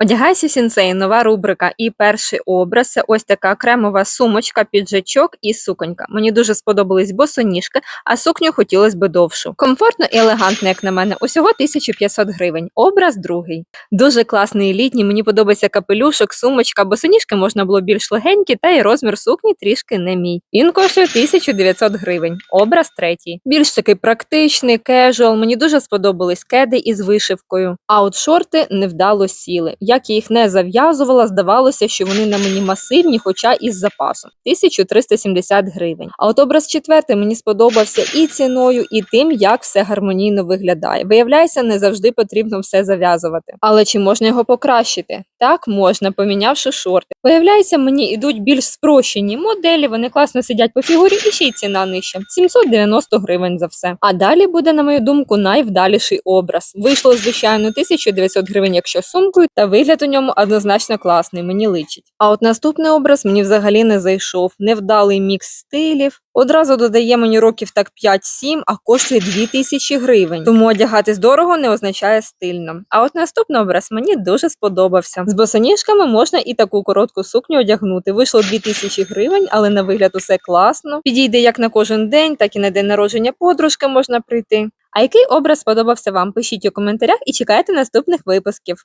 Одягайся сінсей, нова рубрика. І перший образ це ось така кремова сумочка, піджачок і суконька. Мені дуже сподобались босоніжки, а сукню хотілося би довшу. Комфортно і елегантно, як на мене. Усього 1500 гривень. Образ другий. Дуже класний літній. Мені подобається капелюшок, сумочка, босоніжки можна було більш легенькі, та й розмір сукні трішки не мій. Він коштує 1900 гривень. Образ третій. Більш такий практичний, кежуал. Мені дуже сподобались кеди із вишивкою. А от шорти невдало сіли. Як я їх не зав'язувала, здавалося, що вони на мені масивні, хоча із запасом 1370 гривень. А от образ четвертий мені сподобався і ціною, і тим, як все гармонійно виглядає. Виявляється, не завжди потрібно все зав'язувати. Але чи можна його покращити? Так можна, помінявши шорти. Виявляється, мені йдуть більш спрощені моделі, вони класно сидять по фігурі, і ще й ціна нижча 790 гривень за все. А далі буде, на мою думку, найвдаліший образ. Вийшло, звичайно, 1900 гривень, якщо сумкою, та вигляд у ньому однозначно класний, мені личить. А от наступний образ мені взагалі не зайшов. Невдалий мікс стилів. Одразу додає мені років так 5-7, а коштує 2000 гривень. Тому одягатись дорого не означає стильно. А от наступний образ мені дуже сподобався. З босоніжками можна і таку коротку сукню одягнути. Вийшло 2000 гривень, але на вигляд усе класно. Підійде як на кожен день, так і на день народження подружки можна прийти. А який образ сподобався вам? Пишіть у коментарях і чекайте наступних випусків.